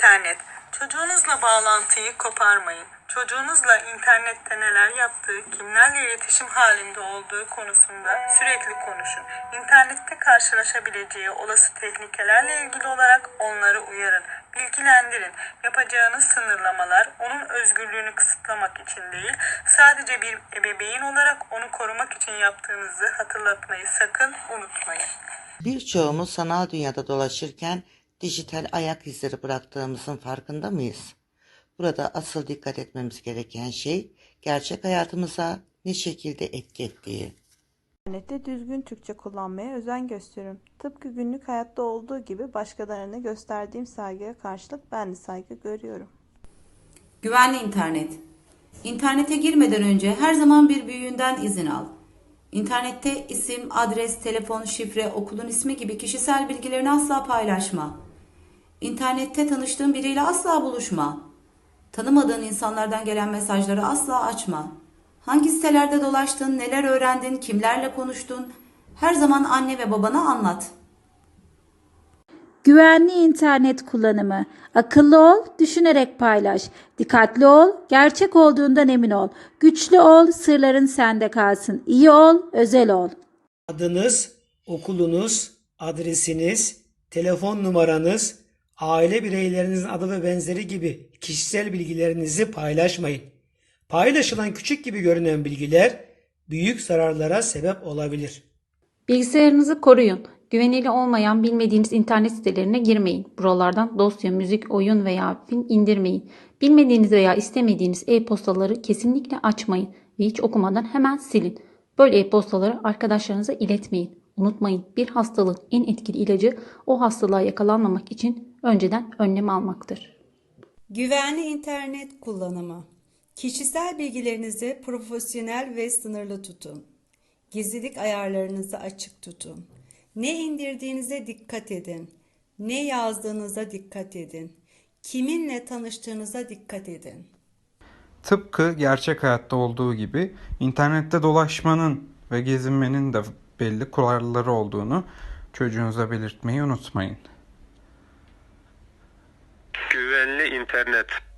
İnternet. Çocuğunuzla bağlantıyı koparmayın. Çocuğunuzla internette neler yaptığı, kimlerle iletişim halinde olduğu konusunda sürekli konuşun. İnternette karşılaşabileceği olası tehlikelerle ilgili olarak onları uyarın, bilgilendirin. Yapacağınız sınırlamalar onun özgürlüğünü kısıtlamak için değil, sadece bir ebeveyn olarak onu korumak için yaptığınızı hatırlatmayı sakın unutmayın. Birçoğumuz sanal dünyada dolaşırken dijital ayak izleri bıraktığımızın farkında mıyız? Burada asıl dikkat etmemiz gereken şey gerçek hayatımıza ne şekilde etki ettiği. İnternette düzgün Türkçe kullanmaya özen gösteriyorum. Tıpkı günlük hayatta olduğu gibi başkalarına gösterdiğim saygıya karşılık ben de saygı görüyorum. Güvenli internet. İnternete girmeden önce her zaman bir büyüğünden izin al. İnternette isim, adres, telefon, şifre, okulun ismi gibi kişisel bilgilerini asla paylaşma. İnternette tanıştığın biriyle asla buluşma. Tanımadığın insanlardan gelen mesajları asla açma. Hangi sitelerde dolaştın, neler öğrendin, kimlerle konuştun? Her zaman anne ve babana anlat. Güvenli internet kullanımı. Akıllı ol, düşünerek paylaş. Dikkatli ol, gerçek olduğundan emin ol. Güçlü ol, sırların sende kalsın. İyi ol, özel ol. Adınız, okulunuz, adresiniz, telefon numaranız, aile bireylerinizin adı ve benzeri gibi kişisel bilgilerinizi paylaşmayın. Paylaşılan küçük gibi görünen bilgiler büyük zararlara sebep olabilir. Bilgisayarınızı koruyun. Güvenilir olmayan bilmediğiniz internet sitelerine girmeyin. Buralardan dosya, müzik, oyun veya film indirmeyin. Bilmediğiniz veya istemediğiniz e-postaları kesinlikle açmayın ve hiç okumadan hemen silin. Böyle e-postaları arkadaşlarınıza iletmeyin. Unutmayın bir hastalığın en etkili ilacı o hastalığa yakalanmamak için önceden önlem almaktır. Güvenli internet kullanımı. Kişisel bilgilerinizi profesyonel ve sınırlı tutun. Gizlilik ayarlarınızı açık tutun. Ne indirdiğinize dikkat edin. Ne yazdığınıza dikkat edin. Kiminle tanıştığınıza dikkat edin. Tıpkı gerçek hayatta olduğu gibi internette dolaşmanın ve gezinmenin de belli kuralları olduğunu çocuğunuza belirtmeyi unutmayın. Güvenli internet.